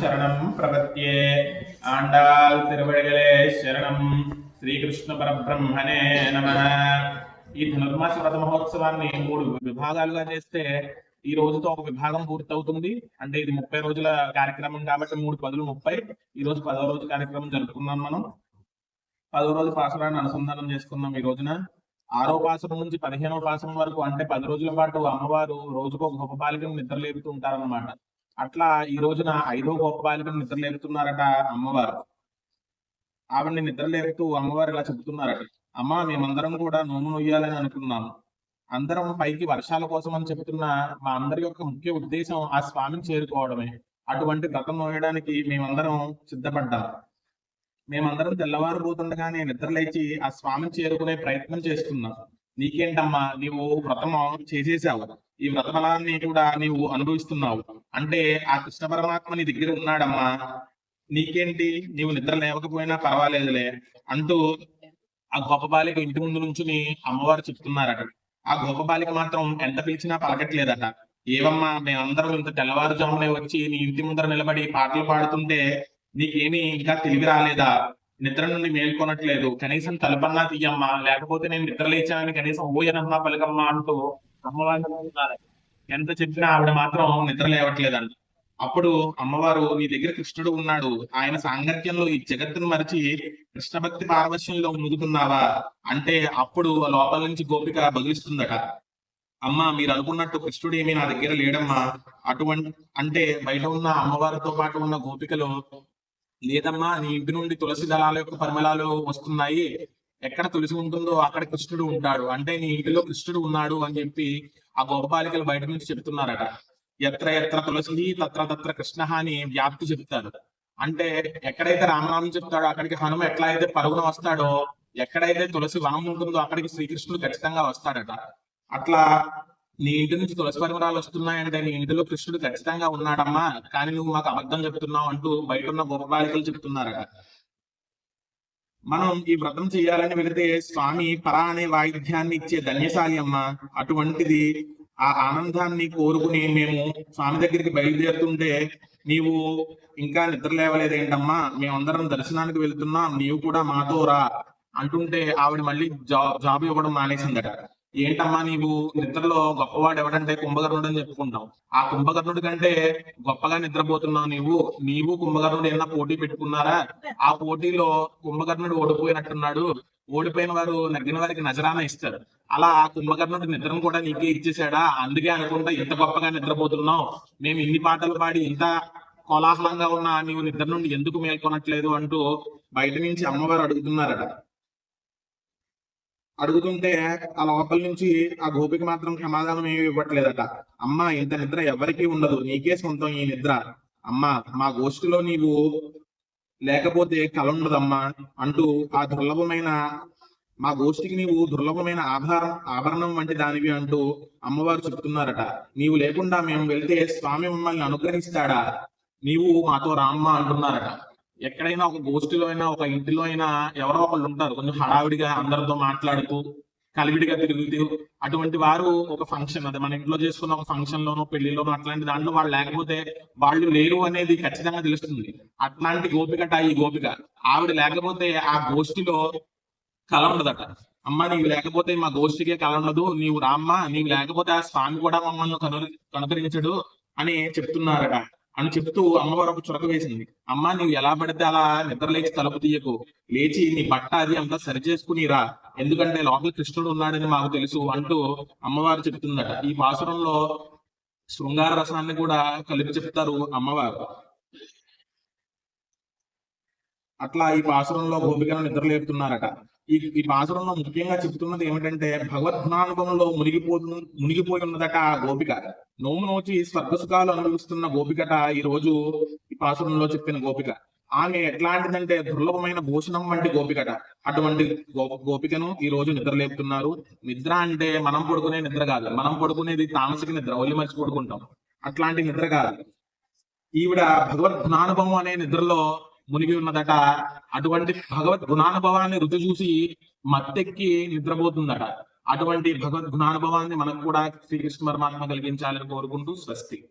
శరణం ప్రపత్యే ఆండాల్ తిరువడిగలే శరణం. శ్రీకృష్ణ పరబ్రహ్మణే నమ. ఈ ధనుర్మాస వ్రత మహోత్సవాన్ని మూడు విభాగాలుగా చేస్తే ఈ రోజుతో ఒక విభాగం పూర్తవుతుంది. అంటే ఇది ముప్పై రోజుల కార్యక్రమం కాబట్టి మూడు పదులు ముప్పై. ఈ రోజు పదవ రోజు కార్యక్రమం జరుపుకున్నాం మనం. పదో రోజు పాసరాన్ని అనుసంధానం చేసుకున్నాం ఈ రోజున. ఆరో పాసరం నుంచి పదిహేనో పాసరం వరకు అంటే పది రోజుల పాటు అమ్మవారు రోజుకు ఒక గొప్ప బాలికను నిద్రలేపుతూ ఉంటారన్నమాట. అట్లా ఈ రోజున ఐదో గొప్ప బాలికను నిద్రలేపుతున్నారట అమ్మవారు. ఆవిడని నిద్రలేపుతూ అమ్మవారు ఇలా చెబుతున్నారట అమ్మ మేమందరం కూడా నోము నొయ్యాలని అనుకున్నాము. అందరం పైకి వర్షాల కోసం అని చెబుతున్న మా అందరి యొక్క ముఖ్య ఉద్దేశం ఆ స్వామిని చేరుకోవడమే. అటువంటి వ్రతం నోయడానికి మేమందరం సిద్ధపడ్డాం. మేమందరం తెల్లవారు పోతుండగానే నిద్రలేచి ఆ స్వామిని చేరుకునే ప్రయత్నం చేస్తున్నాం. నీకేంటమ్మా? నీవు వ్రతం చేసేసావు. ఈ వ్రత ఫలాన్ని కూడా నీవు అనుభవిస్తున్నావు. అంటే ఆ కృష్ణ పరమాత్మ నీ దగ్గర ఉన్నాడమ్మా. నీకేంటి? నీవు నిద్ర లేవకపోయినా పర్వాలేదులే అంటూ ఆ గొప్ప బాలిక ఇంటి ముందు నుంచుని అమ్మవారు చెప్తున్నారట. ఆ గొప్ప బాలిక మాత్రం ఎంత పిలిచినా పలకట్లేదట. ఏవమ్మా మేమందరం ఇంత తెల్లవారుజామునే వచ్చి నీ ఇంటి ముందర నిలబడి పాటలు పాడుతుంటే నీకేమీ ఇంకా తెలివి రాలేదా? నిద్ర నుండి మేల్కొనట్లేదు. కనీసం తలపన్నా తీయమ్మా లేకపోతే నేను నిద్ర లేచానని కనీసం ఓయనమ్మా పలకమ్మా అంటూ అమ్మవారిని ఎంత చెప్పినా ఆవిడ మాత్రం నిద్ర లేవట్లేదంట. అప్పుడు అమ్మవారు నీ దగ్గర కృష్ణుడు ఉన్నాడు. ఆయన సాంగత్యంలో ఈ జగత్తును మరిచి కృష్ణ భక్తి పారవశ్యంలో మునుగుతున్నావా? అంటే అప్పుడు లోపల నుంచి గోపిక బదిలిస్తుందట అమ్మా మీరు అనుకున్నట్టు కృష్ణుడు ఏమీ నా దగ్గర లేడమ్మా. అటువంటి అంటే బయట ఉన్న అమ్మవారితో పాటు ఉన్న గోపికలు లేదమ్మా నీ ఇంటి నుండి తులసి దళాల యొక్క పరిమళాలు వస్తున్నాయి. ఎక్కడ తులసి ఉంటుందో అక్కడ కృష్ణుడు ఉంటాడు. అంటే నీ ఇంటిలో కృష్ణుడు ఉన్నాడు అని చెప్పి ఆ గోపాలికలు బయట నుంచి చెప్తున్నారట. ఎత్ర ఎత్ర తులసి తత్ర తత్ర కృష్ణ అని వ్యాప్తి చెప్తారు. అంటే ఎక్కడైతే రామనామం చెప్తాడో అక్కడికి హనుమ ఎట్లా అయితే పరుగున వస్తాడో ఎక్కడైతే తులసి వనం ఉంటుందో అక్కడికి శ్రీకృష్ణుడు ఖచ్చితంగా వస్తాడట. అట్లా నీ ఇంటి నుంచి తులసి పరిమళాలు వస్తున్నాయంటే నీ ఇంటిలో కృష్ణుడు ఖచ్చితంగా ఉన్నాడమ్మా. కానీ నువ్వు మాకు అబద్ధం చెప్తున్నావు అంటూ బయట ఉన్న గోపబాలికలు చెప్తున్నారట మనం ఈ వ్రతం చేయాలని వెళితే స్వామి పరా అనే వాయిద్యాన్ని ఇచ్చే ధన్యశాలి అమ్మ. అటువంటిది ఆ ఆనందాన్ని కోరుకుని మేము స్వామి దగ్గరికి బయలుదేరుతుంటే నీవు ఇంకా నిద్ర లేవలేదేంటమ్మా? మేమందరం దర్శనానికి వెళ్తున్నాం. నీవు కూడా మాతో రా అంటుంటే ఆవిడ మళ్ళీ జాబ్ జాబ్ ఇవ్వడం మానేసిందట. ఏంటమ్మా నీవు నిద్రలో గొప్పవాడు ఎవడంటే కుంభకర్ణుడు అని చెప్పుకుంటాం. ఆ కుంభకర్ణుడి కంటే గొప్పగా నిద్రపోతున్నావు నీవు. నీవు కుంభకర్ణుడు ఏమన్నా పోటీ పెట్టుకున్నారా? ఆ పోటీలో కుంభకర్ణుడు ఓడిపోయినట్టున్నాడు. ఓడిపోయిన వారు నగ్గిన వారికి నజరాన ఇస్తారు. అలా ఆ కుంభకర్ణుడు నిద్రను కూడా నీకే ఇచ్చేసాడా అందుకే అనుకుంటా ఇంత గొప్పగా నిద్రపోతున్నావు. మేము ఇన్ని పాటలు పాడి ఇంత కోలాహలంగా ఉన్న నీవు నిద్ర నుండి ఎందుకు మేల్కొనట్లేదు అంటూ బయట నుంచి అమ్మవారు అడుగుతున్నారట. అడుగుతుంటే ఆ లోపల నుంచి ఆ గోపికి మాత్రం సమాధానం ఏమి ఇవ్వట్లేదట. అమ్మా ఇంత నిద్ర ఎవరికీ ఉండదు. నీకే సొంతం ఈ నిద్ర. అమ్మా మా గోష్ఠిలో నీవు లేకపోతే కల ఉండదమ్మా అంటూ ఆ దుర్లభమైన మా గోష్ఠికి నీవు దుర్లభమైన ఆభారం ఆభరణం వంటి దానివి అంటూ అమ్మవారు చెప్తున్నారట. నీవు లేకుండా మేము వెళ్తే స్వామి మమ్మల్ని అనుగ్రహిస్తాడా? నీవు మాతో రామ్మ అంటున్నారట. ఎక్కడైనా ఒక గోష్ఠిలో అయినా ఒక ఇంటిలో అయినా ఎవరో ఒకళ్ళు ఉంటారు. కొంచెం హడావిడిగా అందరితో మాట్లాడుతూ కలివిడిగా తిరుగుతూ అటువంటి వారు ఒక ఫంక్షన్ అదే. మన ఇంట్లో చేసుకున్న ఒక ఫంక్షన్ లోనో పెళ్ళిలోనో అట్లాంటి దాంట్లో వాళ్ళు లేకపోతే వాళ్ళు లేరు అనేది ఖచ్చితంగా తెలుస్తుంది. అట్లాంటి గోపికట ఈ గోపిక. ఆవిడ లేకపోతే ఆ గోష్ఠిలో కల ఉండదట. అమ్మ నీవు లేకపోతే మా గోష్ఠికే కల ఉండదు. నీవు రామ్మ. నీవు లేకపోతే ఆ స్వామి కూడా మమ్మల్ని కను కనుకరించడు అని చెప్తున్నారట. అని చెప్తూ అమ్మవారు ఒక చురక వేసింది. అమ్మ నువ్వు ఎలా పడితే అలా నిద్ర లేచి తలుపు తీయకు. లేచి నీ బట్ట అది అంతా సరి చేసుకుని రా ఎందుకంటే లోపల కృష్ణుడు ఉన్నాడని మాకు తెలుసు అంటూ అమ్మవారు చెప్తుందట. ఈ పాసురంలో శృంగార రసాన్ని కూడా కలిపి చెప్తారు అమ్మవారు. అట్లా ఈ పాసురంలో గోపికను నిద్రలేపుతున్నారట ఈ ఈ పాసురంలో ముఖ్యంగా చెప్తున్నది ఏమిటంటే భగవద్గుణానుభవంలో మునిగిపోతు మునిగిపోయి ఉన్నదట ఆ గోపిక. నోము నోచి స్వర్గసుఖాలు అనుభవిస్తున్న గోపికట ఈ రోజు ఈ పాసురంలో చెప్పిన గోపిక. ఆమె ఎట్లాంటిదంటే దుర్లభమైన భూషణం వంటి గోపికట. అటువంటి గో- గోపికను ఈ రోజు నిద్రలేపుతున్నారు. నిద్ర అంటే మనం పడుకునే నిద్ర కాదు. మనం పడుకునేది తామసిక నిద్ర ఒలి మర్చి పడుకుంటాం. అట్లాంటి నిద్ర కాదు. ఈవిడ భగవద్ జ్ఞానుభవం అనే నిద్రలో మునిగి ఉన్నదట. అటువంటి భగవద్ గుణానుభవాన్ని రుచి చూసి మత్తెక్కి నిద్రపోతుందట. అటువంటి భగవద్ గుణానుభవాన్ని మనకు కూడా శ్రీకృష్ణ పరమాత్మ కలిగించాలని కోరుకుంటూ స్వస్తి.